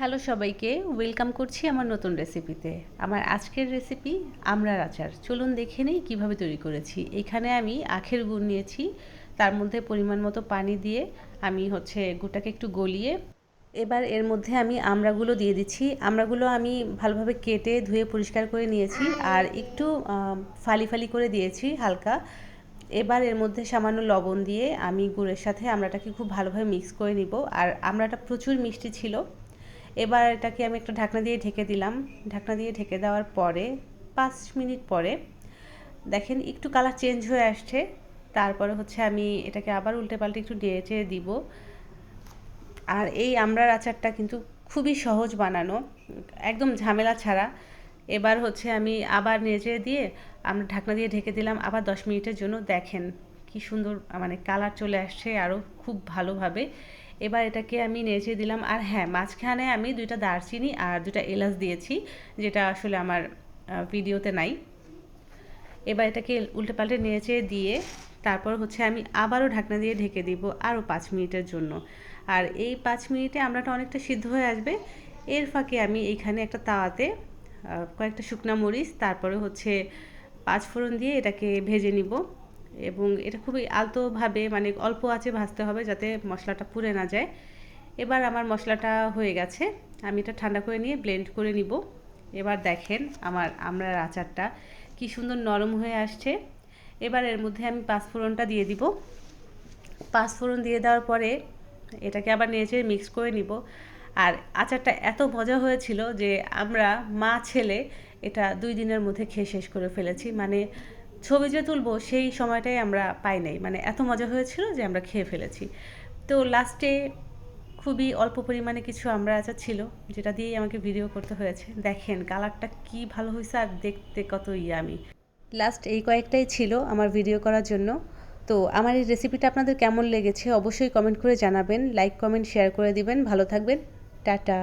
Hello সবাইকে welcome করছি আমার নতুন রেসিপিতে আমার আজকের রেসিপি আমড়ার আচার। চলুন দেখে নেই কীভাবে তৈরি করেছি। এখানে আমি আখের গুড় নিয়েছি। তার মধ্যে পরিমাণ মতো পানি দিয়ে আমি হচ্ছে গুড়টাকে একটু গলিয়ে, এবার এর মধ্যে আমি আমড়াগুলো দিয়ে দিচ্ছি। আমড়াগুলো আমি ভালোভাবে কেটে ধুয়ে পরিষ্কার করে নিয়েছি আর একটু ফালি ফালি করে দিয়েছি হালকা। এবার এর মধ্যে সামান্য লবণ দিয়ে আমি গুড়ের সাথে আমড়াটাকে খুব ভালোভাবে মিক্স করে নিব। আর আমড়াটা প্রচুর মিষ্টি ছিল। এবার এটাকে আমি একটা ঢাকনা দিয়ে ঢেকে দিলাম। ঢাকনা দিয়ে ঢেকে দেওয়ার পরে পাঁচ মিনিট পরে দেখেন একটু কালার চেঞ্জ হয়ে আসছে। তারপরে হচ্ছে আমি এটাকে আবার উল্টে পাল্টে একটু চেড়ে দিব। আর এই আমড়ার আচারটা কিন্তু খুবই সহজ বানানো, একদম ঝামেলা ছাড়া। এবার হচ্ছে আমি আবার নেড়ে দিয়ে আমরা ঢাকনা দিয়ে ঢেকে দিলাম। আবার দশ মিনিটের জন্য দেখেন কি সুন্দর মানে কালার চলে আসছে আরও খুব ভালোভাবে। এবার এটাকে আমি নেচে দিলাম। আর হ্যাঁ মাঝখানে আমি দুইটা দারচিনি আর দুটা এলাচ দিয়েছি, যেটা আসলে আমার ভিডিওতে নাই। এবার এটাকে উল্টে পাল্টে নেচে দিয়ে তারপর হচ্ছে আমি আবারও ঢাকনা দিয়ে ঢেকে দিব আরও পাঁচ মিনিটের জন্য। আর এই পাঁচ মিনিটে আমরাটা অনেকটা সিদ্ধ হয়ে আসবে। এর ফাঁকে আমি এইখানে একটা তাওয়াতে কয়েকটা শুকনা মরিচ, তারপরে হচ্ছে পাঁচ ফোড়ন দিয়ে এটাকে ভেজে নিব। এবং এটা খুবই আলতোভাবে মানে অল্প আছে ভাজতে হবে যাতে মশলাটা পুড়ে না যায়। এবার আমার মশলাটা হয়ে গেছে। আমি এটা ঠান্ডা করে নিয়ে ব্লেন্ড করে নিব। এবার দেখেন আমার আমরার আচারটা কি সুন্দর নরম হয়ে আসছে। এবার এর মধ্যে আমি পাঁচফোড়নটা দিয়ে দিব। পাঁচফোড়ন দিয়ে দেওয়ার পরে এটাকে আবার নেড়ে মিক্স করে নিব। আর আচারটা এত মজা হয়েছিল যে আমরা মা ছেলে এটা দুই দিনের মধ্যে খেয়ে শেষ করে ফেলেছি। মানে ছবি যে তুলবো, সেই সময়টাই আমরা পাই নাই। মানে এত মজা হয়েছিল যে আমরা খেয়ে ফেলেছি। তো লাস্টে খুবই অল্প পরিমাণে কিছু আমরা আচার ছিল, যেটা দিয়েই আমাকে ভিডিও করতে হয়েছে। দেখেন কালারটা কি ভালো হয়েছে আর দেখতে কত ইয়ে আমি। লাস্ট এই কয়েকটাই ছিল আমার ভিডিও করার জন্য। তো আমার এই রেসিপিটা আপনাদের কেমন লেগেছে অবশ্যই কমেন্ট করে জানাবেন। লাইক কমেন্ট শেয়ার করে দিবেন। ভালো থাকবেন। টাটা।